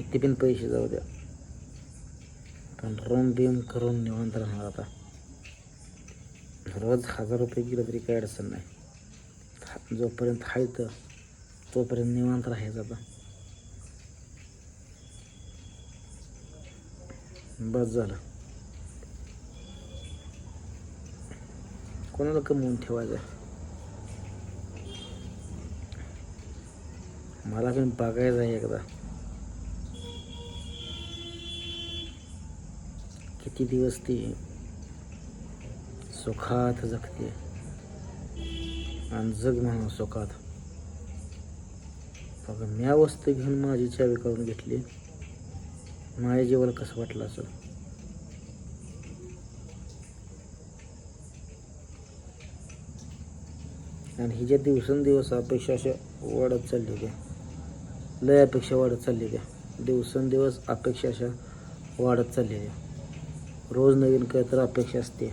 किती पण पैसे जाऊ द्या. पण रोम बिम करून निवांत राहणार आता. रोज हजार रुपये गेलं तरी काही अडचण नाही. जोपर्यंत आहे तर तोपर्यंत निवांत राहायचं आता. बस झालं. कोणाला कमवून ठेवायचं? मला पण बघायचं आहे एकदा. किती दिवस ती सुखात जगते. आणि जग म्हणून सुखात. बघा म्या वस्तू घेऊन माझी चावी करून घेतली. माझ्या जीवाला कसं वाटलं असं? आणि हिच्या दिवसेंदिवस अपेक्षा अशा वाढत चालली त्या लय अपेक्षा वाढत चालली त्या दिवसेंदिवस अपेक्षा अशा वाढत चालली त्या रोज नवीन काय तर अपेक्षा असते.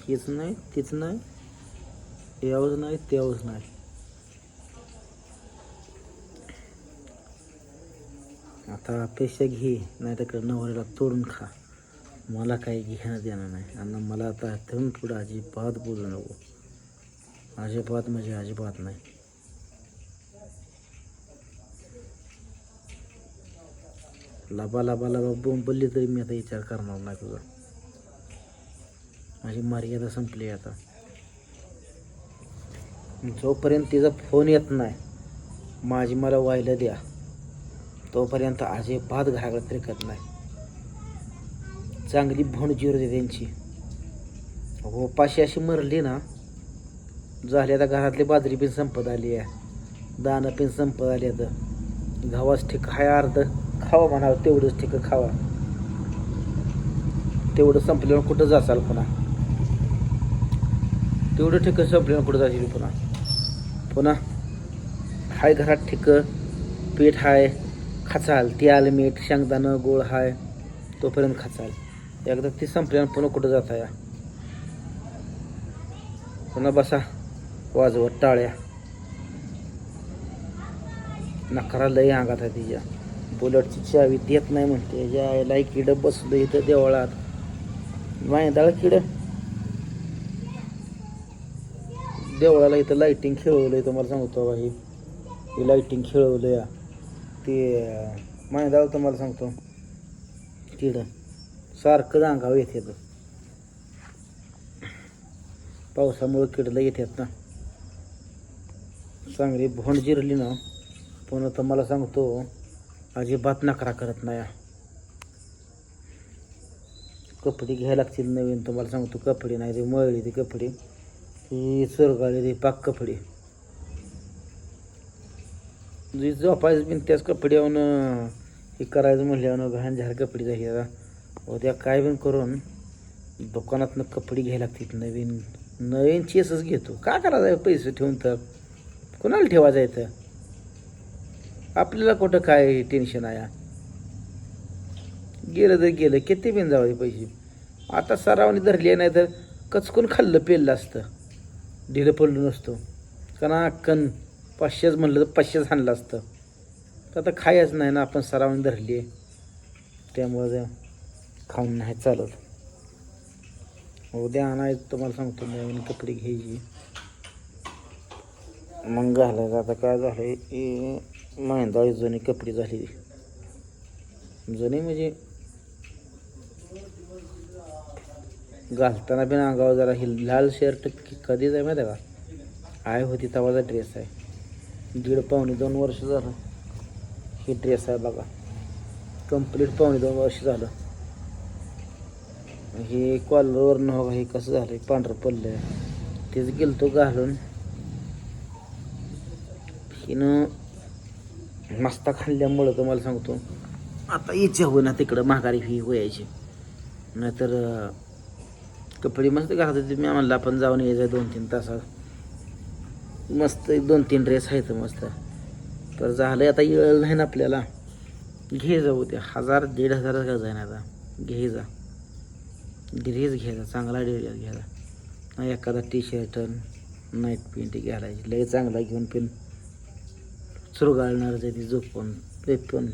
हीच नाही तीच नाही यावंच नाही त्यावंच नाही. आता अपेक्षा घे नाही तर नवऱ्याला तोडून खा. मला काही घेणं देणं नाही. आणि मला आता इथून पुढं अजिबात बोलू नको. अजिबात म्हणजे अजिबात नाही. लाबा लाबा लाबा बोंबलली तरी मी आता विचार करणार नाही तुझा. माझी मर्यादा संपली आता. जोपर्यंत तिचा फोन येत नाही माझी मला व्हायला द्या. तोपर्यंत अजिबात घराकडे त्रिकत नाही. चांगली भण होती त्यांची. हो, उपाशी अशी मरली ना झाली आता घरातली बाजरी पण संपत आली आहे. दाणं पण संपत आली आता. गव्हाच ठीक हाय अर्ध. खावा म्हणावं तेवढंच ठिक खावा. तेवढं संपल्यावर कुठं जाचाल पुन्हा? तेवढं ठिक संपल्यावर कुठं जाशील पुन्हा? पुन्हा? हाय घरात ठिक पीठ हाय खाचाल त्याल मीठ शेंगदाणं गोळ हाय तोपर्यंत खाचाल. एकदा ती संपल्यानं पुन्हा कुठं जाता या? पुन्हा बसा वाजवत टाळ्या. नकारा लई अंगात आहे तिच्या. बुलेटची चावी देत नाही म्हणते. ज्या आईला किडं बसलं इथं देवळात. माहिती किडं देवळाला इथं लाईटिंग खेळवलंय तुम्हाला सांगतो बाई. हे लाईटिंग खेळवलं या ते माहिती तुम्हाला सांगतो. किडं सारखं जांगाव येते पावसामुळे किडला येतात ना. चांगली भोंड जिरली ना. पण तर मला सांगतो अजिबात नकरा करत नाही. कपडे घ्यायला लागतील नवीन. तुम्हाला सांगतो कपडे नाही ते मळली ते कपडे. ही चुरगाळी ते पाक कपडे. जी झोपायचं बिन त्याच कपड्यावरून हे करायचं म्हणल्यावर घाण झाड कपडे जाईल उद्या काय पण करून दुकानातनं कपडे घ्यायला लागतील नवीन. नवीन चेसच घेतो. का करायचं पैसे ठेवून तर. कोणाला ठेवायचं आहे तर आपल्याला कुठं काय टेन्शन आहे? गेलं तर गेलं किती बिन जावं पैसे? आता सरावाने धरले नाही तर कचकून खाल्लं पेललं असतं. ढिलं पडलं नसतो. कना कण पाचशेच म्हणलं तर पाचशेच आणलं असतं. तर आता खायच नाही ना आपण सरावाने धरली त्यामुळं खाऊन नाही चालत. उद्या आणायचं तुम्हाला सांगतो नवीन कपडे घ्यायची. मग घालायचं. आता काय झालं महिंदाळी जुनी कपडे झाली जुनी म्हणजे घालताना बिन अंगावर जरा ही लाल शर्ट कधीच आहे माहिती आहे का? आहे होती तवाचा ड्रेस आहे. दीड पावणे दोन वर्ष झालं ही ड्रेस आहे बघा. कंप्लीट पावणे दोन वर्ष झालं. हे कॉलरवर न हो, हे कसं झालं पांढरं पडलं आहे तेच गेलतो घालून. हिनं मस्ता खाल्ल्यामुळं तुम्हाला सांगतो. आता इच्छा होईना तिकडं महागारी फी व्हायची नाहीतर कपडे मस्त घालत होते मी म्हणलं आपण जाऊन यायचं दोन तीन तासात. मस्त एक दोन तीन ड्रेस आहेत मस्त. तर झालं आता येळ नाही ना आपल्याला. घे जाऊ ते हजार दीड हजार का जाईन आता. घे जा. ड्रेस घ्यायचा चांगला ड्रेस घ्यायचा एखादा टी शर्ट नाईट पेंट घालायची. लय चांगला घेऊन पण चुरगाळणार ती झोपून ते पण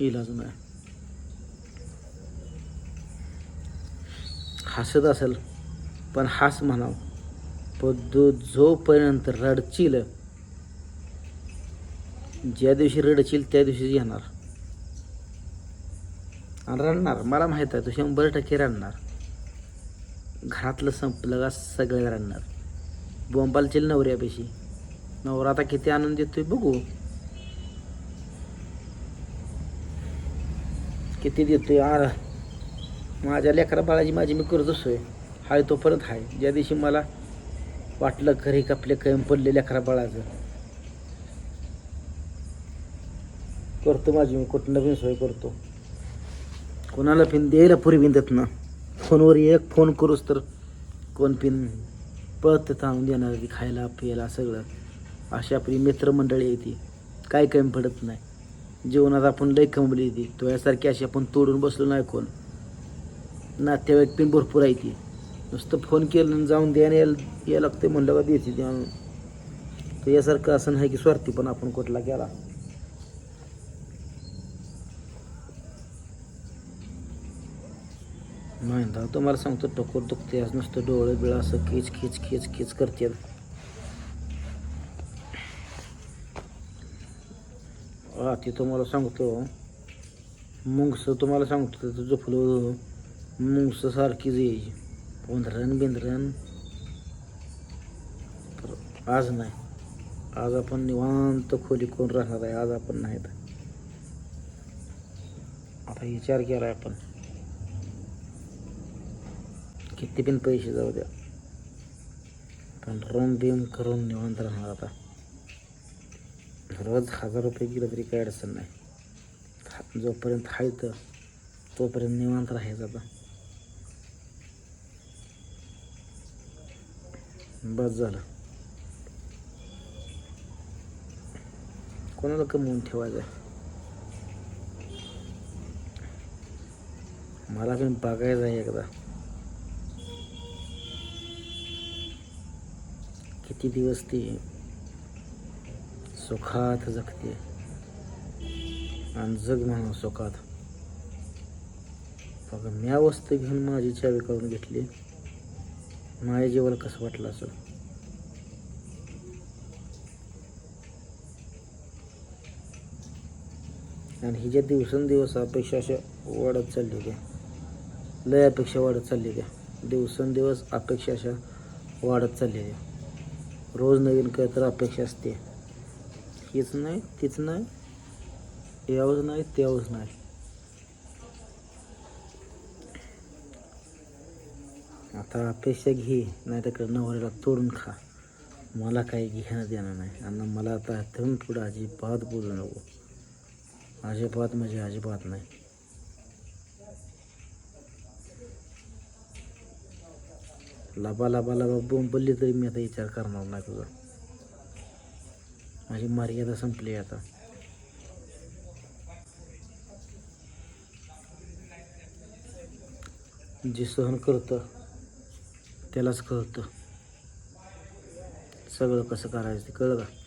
इलाज नाही हसत असेल पण हास म्हणाव. पण जो जोपर्यंत रडचील ज्या दिवशी रडशील त्या दिवशीच येणार. आणि रडणार मला माहीत आहे तू शंभर टक्के रडणार. घरातलं संपलं का सगळे रडणार. बोंबालचील नवऱ्यापेशी. नवरा आता किती आनंद देतोय बघू. किती देतोय आर माझ्या लेकरा बाळाची माझी मी करत असतोय. हाय तोपर्यंत हाय. ज्या दिवशी मला वाटलं घरी कापले कैम पडले लेकरा बाळाचं. करतो माझी मी कुठं नवीन सोय करतो. कोणाला पिन द्यायला पुरी बिन देत ना. फोनवर एक फोन करूच तर कोण पिन पळत आणून देणार की खायला प्यायला सगळं. अशी आपली मित्रमंडळी आहे ती. काय कमी पडत नाही. जीवनात आपण लय कमवली ती तो. यासारखी अशी आपण तोडून बसलो नाही कोण. नातेवाईक पण भरपूर आहे ती. नुसतं फोन केलं जाऊन द्यायला यायला लागते म्हणलं का देते तर यासारखं असं नाही की स्वार्थी पण आपण कुठला गेला. नाही दा तुम्हाला सांगतो टकोर दुखते आज नुसतं डोळे बिळा असं खिच खिच खिच खिच करते हा ते तुम्हाला सांगतो. मुंगस तुम्हाला सांगतो त्याचं झोपलं. मुंगस सारखीच यायची पोंधरण बिंधरण तर आज नाही. आज आपण निवांत खोली कोण राहणार आहे. आज आपण नाही आता विचार केला आपण. किती पण पैसे जाऊ द्या. पण रोम बिम करून निवांत राहणार आता. रोज हजार रुपये गेलं तरी काही अडचण नाही. हा- जोपर्यंत आहे तर तोपर्यंत निवांत राहायचं आता. बस झालं. कोणाला कमवून ठेवायचं? आहे मला पण बघायचं आहे एकदा. किती दिवस ती सुखात जगते आणि जग म्हणा सुखात. बघा म्या वस्तू घेऊन माझी चावी करून घेतली. माझ्या जीवाला कसं वाटलं असं आणि हिच्या दिवसेंदिवस अपेक्षा अशा वाढत चालली होत्या लय अपेक्षा वाढत चालली होत्या दिवसेंदिवस अपेक्षा अशा वाढत चालली रोज नवीन काय तर अपेक्षा असते. हीच नाही तीच नाही यावंच नाही त्यावंच नाही. आता अपेक्षा घे नाही तर नवऱ्याला तोडून खा. मला काही घेणं देणं नाही. आणि मला आता इथून पुढं अजिबात बोलू नको. अजिबात म्हणजे अजिबात नाही. लाबा लाबा लाबा बोंबलली तरी मी आता विचार करणार नाही तुझा. माझी मर्यादा संपली आता. जे सहन करतं त्यालाच कळतं. सगळं कसं करायचं ते कळलं का?